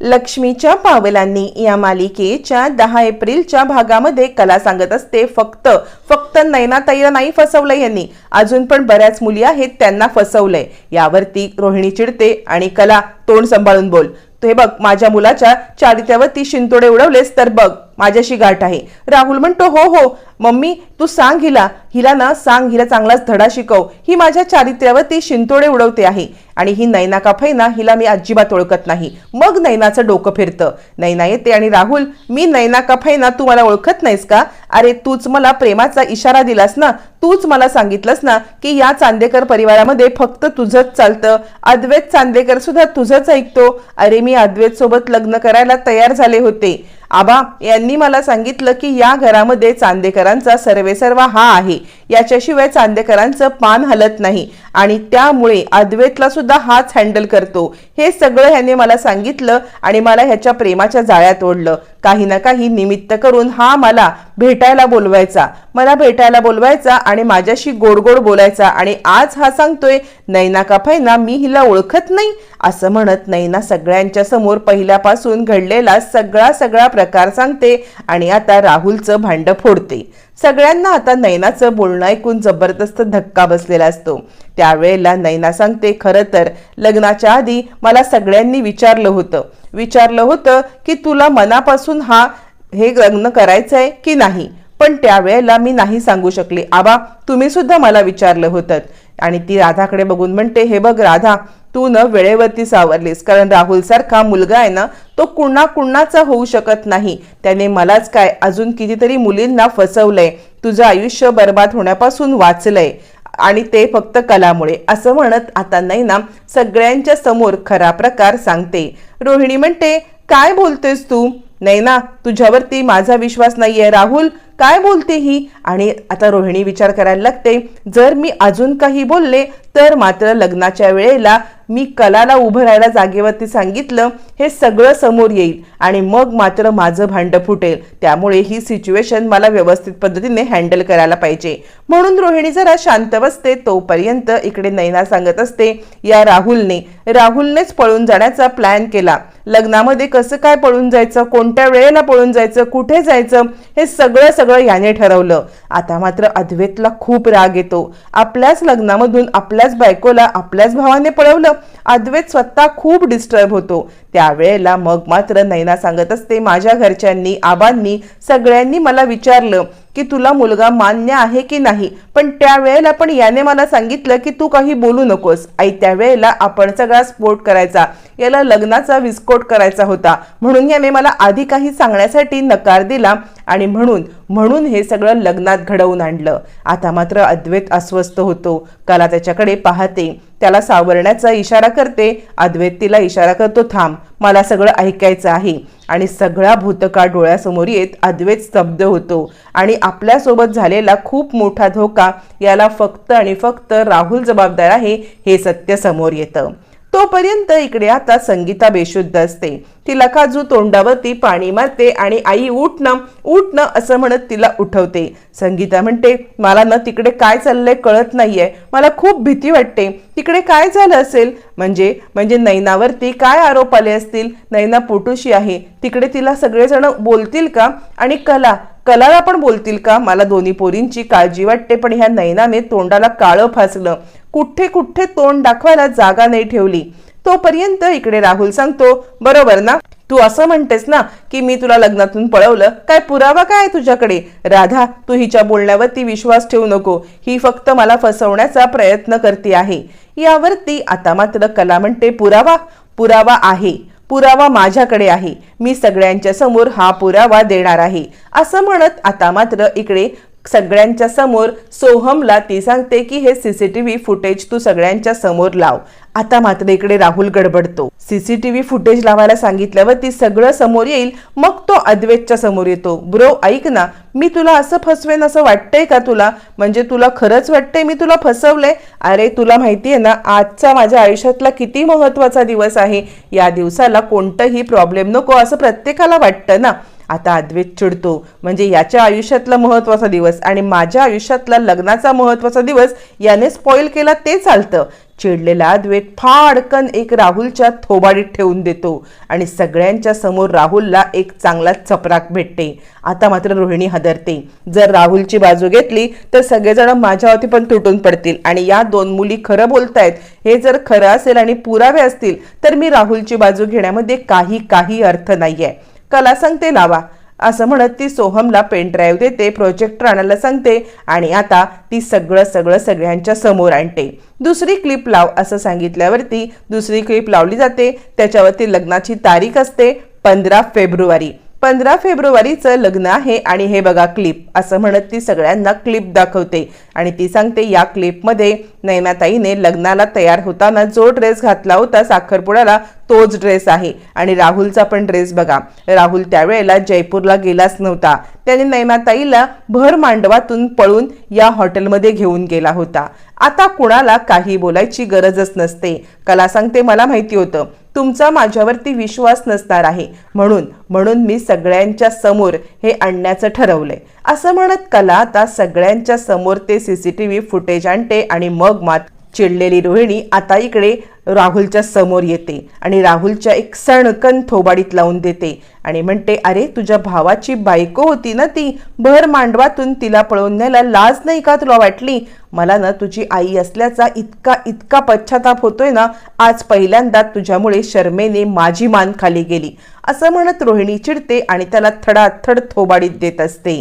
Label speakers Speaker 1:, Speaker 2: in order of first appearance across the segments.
Speaker 1: लक्ष्मीच्या पावलांनी या मालिकेच्या दहा एप्रिलच्या भागामध्ये कला सांगत असते. फक्त फक्त नैनाताईला नाही फसवलं यांनी. अजून पण बऱ्याच मुली आहेत त्यांना फसवलंय. यावरती रोहिणी चिडते आणि कला तोंड सांभाळून बोल. हे बघ माझ्या मुलाच्या चारित्र्यावरती शिंतोडे उडवलेस तर बघ. माझ्याशी गाठ आहे. राहुल म्हणतो हो हो मम्मी तू सांग हिला. हिला ना सांग हिला चांगलाच धडा शिकव. ही माझ्या चारित्र्यावरती शिंतोडे उडवते आहे. आणि ही नैना का फैना हिला मी अजिबात ओळखत नाही. मग नैनाचं डोकं फिरतं. नैना येते आणि राहुल मी नैना का फैना तू मला ओळखत नाहीस का? अरे तूच मला प्रेमाचा इशारा दिलास ना. तूच मला सांगितलंस ना की या चांदेकर परिवारामध्ये फक्त तुझंच चालतं. अद्वैत चांदेकर सुद्धा तुझंच ऐकतो. अरे मी अद्वैत सोबत लग्न करायला तयार झाले होते. आबा यांनी मला सांगितलं की या घरामध्ये चांदेकरांचा सर्वेसर्वा हा आहे. याच्याशिवाय चांदेकरांचं पान हलत नाही आणि त्यामुळे अद्वैतला सुद्धा हाच हँडल करतो. हे सगळं ह्याने मला सांगितलं आणि मला ह्याच्या प्रेमाच्या जाळ्यात ओढलं. काही ना काही निमित्त करून हा मला भेटायला बोलवायचा. मला भेटायला बोलवायचा आणि माझ्याशी गोड गोड बोलायचा आणि आज हा सांगतोय नैना का फैना मी हिला ओळखत नाही. असं म्हणत नैना सगळ्यांच्या समोर पहिल्यापासून घडलेला सगळा सगळा प्रकार सांगते आणि आता राहुलचं भांड फोडते. सगळ्यांना आता नैनाचं बोलणं ऐकून जबरदस्त धक्का बसलेला असतो. त्यावेळेला नैना सांगते खरं तर लग्नाच्या आधी मला सगळ्यांनी विचारलं होतं. विचारलं होतं की तुला मनापासून हा हे लग्न करायचं आहे की नाही? पण त्यावेळेला मी नाही सांगू शकले. आबा तुम्ही सुद्धा मला विचारलं होतं. आणि ती राधाकडे बघून म्हणते हे बघ राधा तू न वेळेवरती सावरलीस. कारण राहुल सारखा मुलगा आहे ना तो कुणा कुणाचा होऊ शकत नाही. त्याने मलाच काय अजून कितीतरी मुलींना फसवलंय. तुझं आयुष्य बर्बाद होण्यापासून वाचलंय. आणि ते फक्त कलामुळे. असं म्हणत आता नाही ना सगळ्यांच्या समोर खरा प्रकार सांगते. रोहिणी म्हणते काय बोलतेस तू? नाही ना तुझ्यावरती माझा विश्वास नाहीये. राहुल काय बोलते ही? आणि आता रोहिणी विचार करायला लागते जर मी अजून काही बोलले तर मात्र लग्नाच्या वेळेला मी कलाला उभं राहायला जागेवरती सांगितलं हे सगळं समोर येईल आणि मग मात्र माझं भांडं फुटेल. त्यामुळे ही सिच्युएशन मला व्यवस्थित पद्धतीने हँडल करायला पाहिजे. म्हणून रोहिणी जरा शांत बसते तोपर्यंत इकडे नैना सांगत असते या राहुलने. राहुलनेच पळून जाण्याचा प्लॅन केला. लग्नामध्ये कसं काय पळून जायचं कोणत्या वेळेला पळून जायचं कुठे जायचं हे सगळं सगळं याने ठरवलं. आता मात्र अद्वैतला खूप राग येतो. आपल्याच लग्नामधून आपल्याच बायकोला आपल्याच भावाने पळवलं. अद्वैत स्वतः खूप डिस्टर्ब होतो. त्यावेळेला मग मात्र नैना सांगत असते माझ्या घरच्यांनी आबांनी सगळ्यांनी मला विचारलं की तुला मुलगा मान्य आहे की नाही? पण त्यावेळेला पण याने मला सांगितलं की तू काही बोलू नकोस. आई त्यावेळेला आपण सगळा स्फोट करायचा. याला लग्नाचा विस्फोट करायचा होता. म्हणून याने मला आधी काही सांगण्यासाठी नकार दिला आणि म्हणून म्हणून हे सगळं लग्नात घडवून आणलं. आता मात्र अद्वैत अस्वस्थ होतो. कला त्याच्याकडे पाहते. त्याला सावरण्याचा इशारा करते. अद्वैत तिला इशारा करतो थांब मला सगळं ऐकायचं आहे. आणि सगळा भूतकाळ डोळ्यासमोर येत अद्वैत स्तब्ध होतो. आणि आपल्यासोबत झालेला खूप मोठा धोका याला फक्त आणि फक्त राहुल जबाबदार आहे हे सत्य समोर येतं. तोपर्यंत इकडे आता संगीता बेशुद्ध असते. तिला काजू तोंडावरती पाणी मारते आणि आई उठ ना उठ ना असं म्हणत तिला उठवते. संगीता म्हणते मला ना तिकडे काय चाललंय कळत नाहीये. मला खूप भीती वाटते. तिकडे काय झालं असेल? म्हणजे म्हणजे नैनावरती काय आरोप आले असतील? नैना पोटुशी आहे. तिकडे तिला सगळेजण बोलतील का? आणि कला कलाला पण बोलतील का? मला दोन्ही पोरींची काळजी वाटते पण ह्या नैनाने तोंडाला काळं फासलं. कुठे कुठे तोंड दाखवायला जागा नाही ठेवली. तोपर्यंत इकडे राहुल सांगतो बरोबर ना? तू असं म्हणतेस ना की मी तुला लग्नातून पळवलं काय पुरावा काय तुझ्याकडे? राधा तू हिच्या बोलण्यावरती विश्वास ठेवू नको. ही फक्त मला फसवण्याचा प्रयत्न करते आहे. यावरती आता मात्र कला म्हणते पुरावा. पुरावा आहे. पुरावा माझ्याकडे आहे. मी सगळ्यांच्या समोर हा पुरावा देणार आहे. असं म्हणत आता मात्र इकडे सगळ्यांच्या समोर सोहमला ती सांगते की हे सीसीटीव्ही फुटेज तू सगळ्यांच्या समोर लाव. आता मात्र इकडे राहुल गडबडतो. सीसीटीव्ही फुटेज लावायला सांगितल्यावर ती सगळं समोर येईल मग तो अद्वैतच्या समोर येतो. ब्रो ऐक ना मी तुला असं फसवेन असं वाटतंय का तुला? म्हणजे तुला खरंच वाटतंय मी तुला फसवलंय? अरे तुला माहिती आहे ना आजचा माझ्या आयुष्यातला किती महत्त्वाचा दिवस आहे. या दिवसाला कोणतंही प्रॉब्लेम नको असं प्रत्येकाला वाटतं ना. आता अद्वैत चिडतो. म्हणजे याच्या आयुष्यातला महत्त्वाचा दिवस आणि माझ्या आयुष्यातला लग्नाचा महत्त्वाचा दिवस याने स्पॉईल केला ते चालतं. चिडलेला अद्वैत फाडकन एक राहुलच्या थोबाडीत ठेवून देतो. आणि सगळ्यांच्या समोर राहुलला एक चांगला चपराक भेटते. आता मात्र रोहिणी हदरते. जर राहुलची बाजू घेतली तर सगळेजण माझ्यावरती पण तुटून पडतील. आणि या दोन मुली खरं बोलतायत हे जर खरं असेल आणि पुरावे असतील तर मी राहुलची बाजू घेण्यामध्ये काही काही अर्थ नाही आहे कला सांगते लावा. असं म्हणत ती सोहमला पेन ड्राईव्ह देते प्रोजेक्टर आणायला सांगते आणि आता ती सगळं सगळं सगळ्यांच्या समोर आणते. दुसरी क्लिप लाव असं सांगितल्यावरती दुसरी क्लिप लावली जाते. त्याच्यावरती लग्नाची तारीख असते पंधरा फेब्रुवारी. पंधरा फेब्रुवारीचं लग्न आहे आणि हे बघा क्लिप असं म्हणत ती सगळ्यांना क्लिप दाखवते आणि ती सांगते या क्लिपमध्ये नैनाताईने लग्नाला तयार होताना जो ड्रेस घातला होता साखरपुड्याला तोच ड्रेस आहे. आणि राहुलचा पण ड्रेस बघा. राहुल त्यावेळेला जयपूरला गेलाच नव्हता. त्याने नैनाताईला भर मांडवातून पळून या हॉटेलमध्ये घेऊन गेला होता. आता कुणाला काही बोलायची गरजच नसते. कला सांगते मला माहिती होतं. तुमचा माझ्यावरती विश्वास नसणार आहे. म्हणून म्हणून मी सगळ्यांच्या समोर हे आणण्याचं ठरवलंय. असं म्हणत कला आता सगळ्यांच्या समोर ते सीसीटीव्ही फुटेज आणते आणि मग मात चिडलेली रोहिणी आता इकडे राहुलच्या समोर येते आणि राहुलच्या एक सणकन थोबाडीत लावून देते आणि म्हणते अरे तुझ्या भावाची बायको होती ना ती? भर मांडवातून तिला पळवून न्यायला लाज नाही का तुला वाटली? मला ना तुझी आई असल्याचा इतका इतका पश्चाताप होतोय ना आज पहिल्यांदा तुझ्यामुळे शर्मेने माझी मान खाली गेली. असं म्हणत रोहिणी चिडते आणि त्याला थडाथड थोबाडीत देत असते.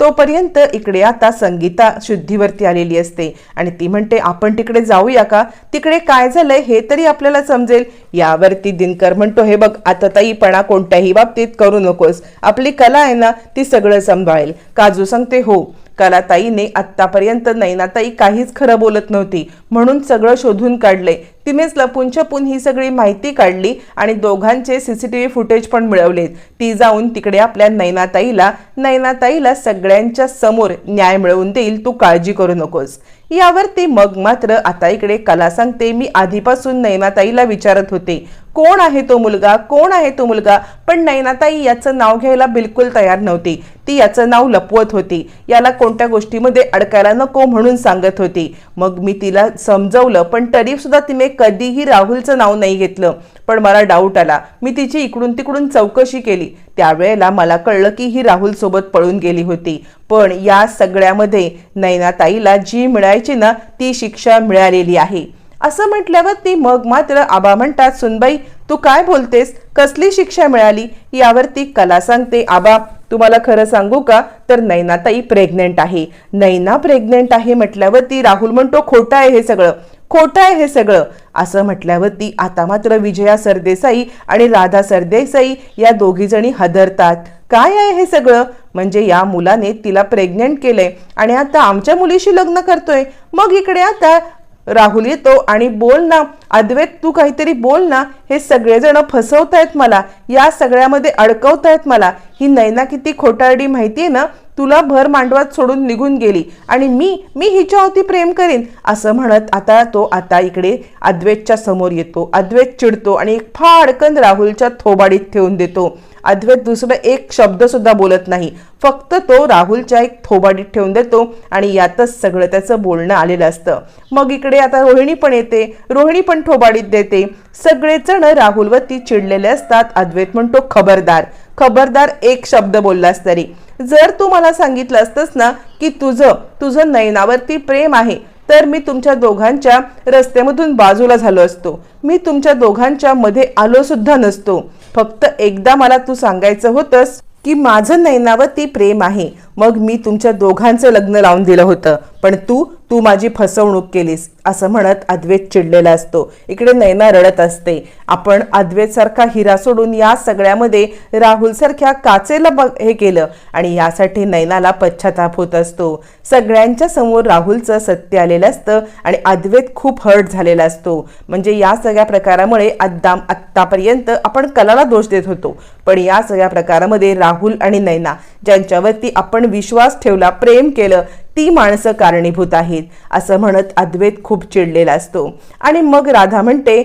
Speaker 1: तोपर्यंत इकडे आता संगीता शुद्धीवरती आलेली असते. आणि ती म्हणते आपण तिकडे जाऊया का? तिकडे काय झालंय हे तरी आपल्याला समजेल. यावरती दिनकर म्हणतो हे बघ आता ताईपणा कोणत्याही बाबतीत करू नकोस. आपली कला आहे ना ती सगळं सांभाळेल. काजू सांगते हो कलाताईने आत्तापर्यंत नैनाताई काहीच खरं बोलत नव्हती. म्हणून सगळं शोधून काढलंय. तिनेच लपून छपून ही सगळी माहिती काढली आणि दोघांचे सीसीटीव्ही फुटेज पण मिळवलेत. ती जाऊन तिकडे आपल्या नैनाताईला नैनाताईला सगळ्यांच्या समोर न्याय मिळवून देईल तू काळजी करू नकोस. यावरती मग मात्र आता इकडे कला सांगते मी आधीपासून नैनाताईला विचारत होते. कोण आहे तो मुलगा? कोण आहे तो मुलगा? पण नैनाताई याचं नाव घ्यायला बिलकुल तयार नव्हती. ती याचं नाव लपवत होती. याला कोणत्या गोष्टीमध्ये अडकायला नको म्हणून सांगत होती. मग मी तिला समजवलं पण तरी सुद्धा तिने कधीही राहुलचं नाव नाही घेतलं. पण मला डाऊट आला. मी तिची इकडून तिकडून चौकशी केली. त्यावेळेला मला कळलं की ही राहुल सोबत पळून गेली होती. पण या सगळ्यामध्ये नैनाताईला जी मिळायची ना ती शिक्षा मिळालेली आहे. असं म्हटल्यावर ती मग मात्र आबा म्हणतात सुनबाई तू काय बोलतेस? कसली शिक्षा मिळाली? यावर ती कला सांगते आबा तुम्हाला खरं सांगू का? तर नैनाताई प्रेग्नेंट आहे. नैना प्रेग्नेंट आहे म्हटल्यावरती राहुल म्हणतो खोटं आहे हे सगळं खोटं आहे हे सगळं. असं म्हटल्यावरती आता मात्र विजया सरदेसाई आणि राधा सरदेसाई या दोघीजणी हदरतात. काय आहे हे सगळं? म्हणजे या मुलाने तिला प्रेग्नेंट केलंय आणि आता आमच्या मुलीशी लग्न करतोय. मग इकडे आता राहुल येतो आणि बोल ना. अद्वैत तू काहीतरी बोल ना. हे सगळेजण फसवतायत मला. या सगळ्यामध्ये अडकवतायत मला. ही नैना किती खोटारडी माहितीये ना? तुला भर मांडवात सोडून निघून गेली. आणि मी मी हिच्यावरती प्रेम करीन. असं म्हणत आता तो आता इकडे अद्वैतच्या समोर येतो. अद्वैत चिडतो आणि एक फाडकन राहुलच्या थोबाडीत ठेवून देतो. अद्वैत दुसरं एक शब्द सुद्धा बोलत नाही. फक्त तो राहुलच्या एक थोबाडीत ठेवून देतो आणि यातच सगळं त्याचं बोलणं आलेलं असतं. मग इकडे आता रोहिणी पण येते. रोहिणी पण थोबाडीत देते. सगळेजण राहुलवरती चिडलेले असतात. अद्वैत म्हणतो खबरदार खबरदार एक शब्द बोललास तरी. जर तू मला सांगितलं असतंस ना की तुझं तुझं नयनावरती प्रेम आहे तर मी तुमच्या दोघांच्या रस्त्यामधून बाजूला झालो असतो. मी तुमच्या दोघांच्या मध्ये आलो सुद्धा नसतो. फक्त एकदा मला तू सांगायचं होतंस की माझं नैनावती प्रेम आहे. मग मी तुमच्या दोघांचं लग्न लावून दिलं होतं. पण तू तू माझी फसवणूक केलीस असं म्हणत अद्वैत चिडलेला असतो. इकडे नैना रडत असते. आपण अद्वैतसारखा हिरा सोडून या सगळ्यामध्ये राहुलसारख्या काचेला बघ हे केलं आणि यासाठी नैनाला पश्चाताप होत असतो. सगळ्यांच्या समोर राहुलचं सत्य आलेलं असतं आणि अद्वैत खूप हर्ट झालेला असतो. म्हणजे या सगळ्या प्रकारामुळे अद्दाम आत्तापर्यंत आपण कलाला दोष देत होतो. पण या सगळ्या प्रकारामध्ये राहुल आणि नैना ज्यांच्यावरती आपण विश्वास ठेवला प्रेम केलं ती माणसं कारणीभूत आहेत असं म्हणत अद्वैत खूप चिडलेला असतो. आणि मग राधा म्हणते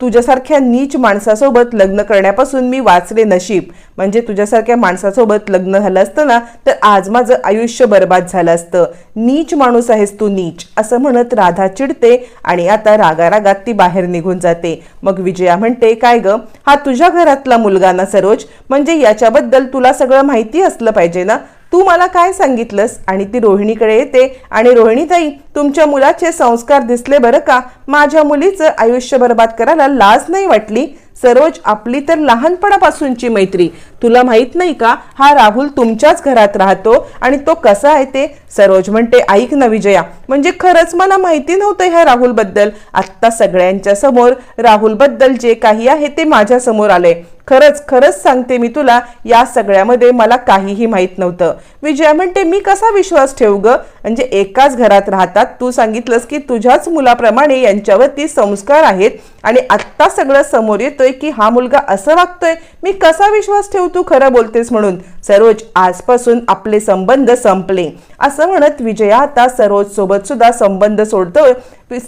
Speaker 1: तुझ्यासारख्या नीच माणसासोबत लग्न करण्यापासून मी वाचले नशीब. म्हणजे तुझ्यासारख्या माणसासोबत लग्न झालं असतं ना तर आज माझं आयुष्य बर्बाद झालं असतं. नीच माणूस आहेस तू नीच असं म्हणत राधा चिडते आणि आता रागारागात ती बाहेर निघून जाते. मग विजया म्हणते काय ग? हा तुझ्या घरातला मुलगा ना सरोज? म्हणजे याच्याबद्दल तुला सगळं माहिती असलं पाहिजे ना? तू मला काय सांगितलंस? आणि ती रोहिणीकडे येते. आणि रोहिणीताई तुमच्या मुलाचे संस्कार दिसले बरं का? माझ्या मुलीचं आयुष्य बर्बाद करायला लाज नाही वाटली? सरोज आपली तर लहानपणापासूनची मैत्री. तुला माहीत नाही का? हा राहुल तुमच्याच घरात राहतो. आणि तो कसा आहे ते? सरोज म्हणते ऐक ना विजया म्हणजे खरंच मला माहिती नव्हतं ह्या राहुलबद्दल. आत्ता सगळ्यांच्या समोर राहुलबद्दल जे काही आहे ते माझ्यासमोर आलंय. खरंच खरंच सांगते मी तुला या सगळ्यामध्ये मला काहीही माहीत नव्हतं. विजया म्हणते मी कसा विश्वास ठेवू ग? म्हणजे एकाच घरात राहतात. तू सांगितलंस की तुझ्याच मुलाप्रमाणे यांच्यावरती संस्कार आहेत आणि आत्ता सगळं समोर येतोय की हा मुलगा असं वागतोय. मी कसा विश्वास ठेवू तू खरं बोलतेस म्हणून? सरोज आजपासून आपले संबंध संपले. असं म्हणत विजया आता सरोज सोबत सुद्धा संबंध सोडतोय.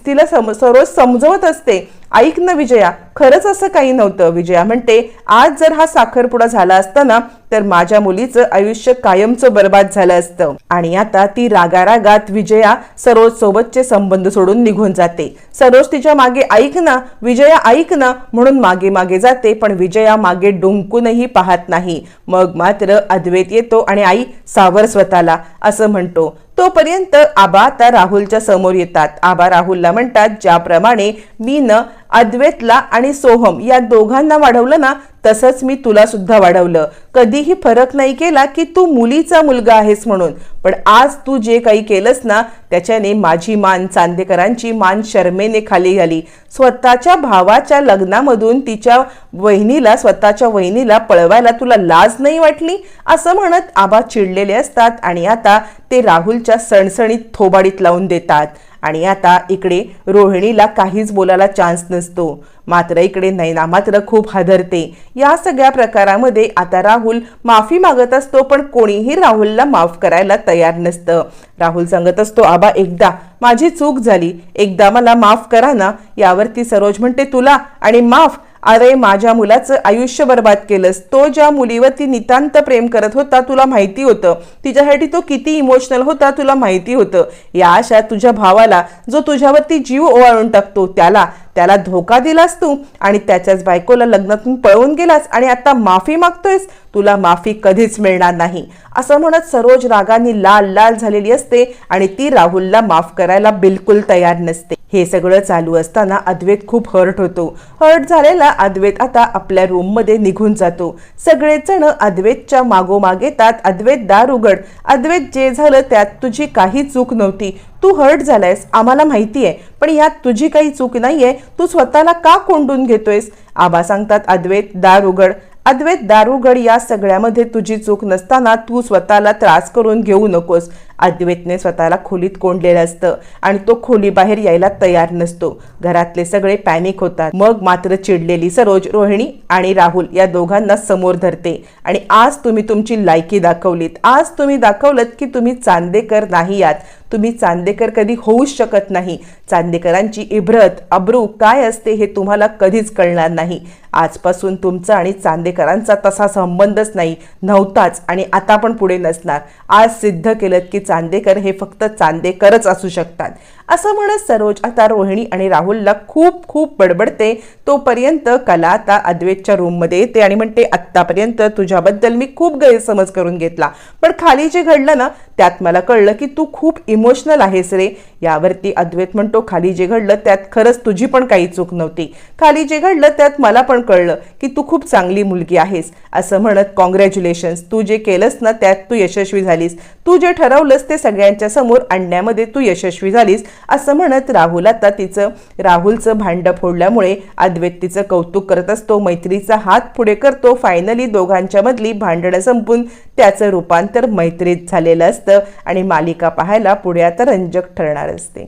Speaker 1: तिला सम सरोज समजवत असते. ऐक ना विजया खरंच असं काही नव्हतं. विजया म्हणते आज जर हा साखरपुडा झाला असता ना तर माझ्या मुलीचं आयुष्य कायमचं बर्बाद झालं असतं. आणि आता ती रागारागात विजया सरोज सोबतचे संबंध सोडून निघून जाते. सरोज तिच्यामागे ऐक ना विजया ऐक ना म्हणून मागे मागे जाते पण विजया मागे डुंकूनही पाहत नाही. मग मात्र अद्वैत येतो आणि आई सावर स्वतःला असं म्हणतो तोपर्यंत आबा आता राहुलच्या समोर येतात. आबा राहुलला म्हणतात ज्याप्रमाणे मी न अद्वैतला आणि सोहम या दोघांना वाढवलं ना तसंच मी तुला सुद्धा वाढवलं. कधीही फरक नाही केला की तू मुलीचा मुलगा आहेस म्हणून. पण आज तू जे काही केलंस ना त्याच्याने माझी मान चांदेकरांची मान शर्मेने खाली झाली स्वतःच्या भावाच्या लग्नामधून तिच्या वहिनीला स्वतःच्या वहिनीला पळवायला तुला लाज नाही वाटली? असं म्हणत आबा चिडलेले असतात आणि आता ते राहुलच्या सणसणीत थोबाडीत लावून देतात. आणि आता इकडे रोहिणीला काहीच बोलायला चान्स नसतो. मात्र इकडे नैना मात्र खूप हादरते. या सगळ्या प्रकारामध्ये आता राहुल माफी मागत असतो पण कोणीही राहुलला माफ करायला तयार नसतं. राहुल सांगत असतो आबा एकदा माझी चूक झाली. एकदा मला माफ करा ना. यावरती सरोज म्हणते तुला आणि माफ अरे माझ्या मुलाचं आयुष्य बर्बाद केलंस. तो ज्या मुलीवर ती नितांत प्रेम करत होता तुला माहिती होतं. तिच्यासाठी तो किती इमोशनल होता तुला माहिती होतं. या अशा तुझ्या भावाला जो तुझ्यावरती जीव ओवाळून टाकतो त्याला त्याला धोका दिलास तू आणि त्याच्याच बायकोला लग्नातून पळवून गेलास आणि आता माफी मागतोयस? तुला माफी कधीच मिळणार नाही. असं म्हणत सरोज रागाने लाल लाल झालेली असते आणि ती राहुलला माफ करायला बिलकुल तयार नसते. हे सगळं चालू असताना अद्वैत खूप हर्ट होतो. हर्ट झालेला अद्वैत आता आपल्या रूममध्ये निघून जातो. सगळेच जण अद्वैतच्या मागोमाग येतात. अद्वैत दार उघड अद्वैत जे झालं त्यात तुझी काही चूक नव्हती. तू हर्ट झालायस आम्हाला माहिती आहे पण यात तुझी काही चूक नाहीये तू स्वतःला का कोंडून घेतोयस? आबा सांगतात अद्वैत दार उघड अद्वैत दारुगड या सगळ्यामध्ये तुझी चूक नसताना तू स्वतःला त्रास करून घेऊ नकोस. अद्वैतने स्वतःला खोलीत कोंडलेलं असतं आणि तो खोली बाहेर यायला तयार नसतो. घरातले सगळे पॅनिक होतात. मग मात्र चिडलेली सरोज रोहिणी आणि राहुल या दोघांना समोर धरते. आणि आज तुम्ही तुमची लायकी दाखवलीत. आज तुम्ही दाखवलत की तुम्ही चांदेकर नाही आहात. तुम्ही चांदेकर कधी होऊच शकत नाही. चांदेकरांची इब्रत अब्रू काय असते हे तुम्हाला कधीच कळणार नाही. आजपासून तुमचा आणि चांदेकरांचा तसा संबंधच नाही. नव्हताच आणि आता पण पुढे नसणार. आज सिद्ध केलं की चांदेकर हे फक्त चांदेकरच असू शकतात. असं म्हणत सरोज आता रोहिणी आणि राहुलला खूप खूप बडबडते. तोपर्यंत कला आता अद्वैतच्या रूममध्ये येते आणि म्हणते आत्तापर्यंत तुझ्याबद्दल मी खूप गैरसमज करून घेतला. पण खाली जे घडलं ना त्यात मला कळलं की तू खूप इमोशनल आहेस रे. यावरती अद्वैत म्हणतो खाली जे घडलं त्यात खरंच तुझी पण काही चूक नव्हती. खाली जे घडलं त्यात मला पण कळलं की तू खूप चांगली मुलगी आहेस. असं म्हणत कॉंग्रॅच्युलेशन्स तू जे केलंस ना त्यात तू यशस्वी झालीस. तू जे ठरवलंस ते सगळ्यांच्या समोर आणण्यामध्ये तू यशस्वी झालीस. असं म्हणत राहुल आता तिचं राहुलचं भांड फोडल्यामुळे अद्वैत तिचं कौतुक करत असतो मैत्रीचा हात पुढे करतो. फायनली दोघांच्या मधली भांडणं संपून त्याचं रूपांतर मैत्रीत झालेलं असतं आणि मालिका पाहायला पुढे आता रंजक ठरणार असते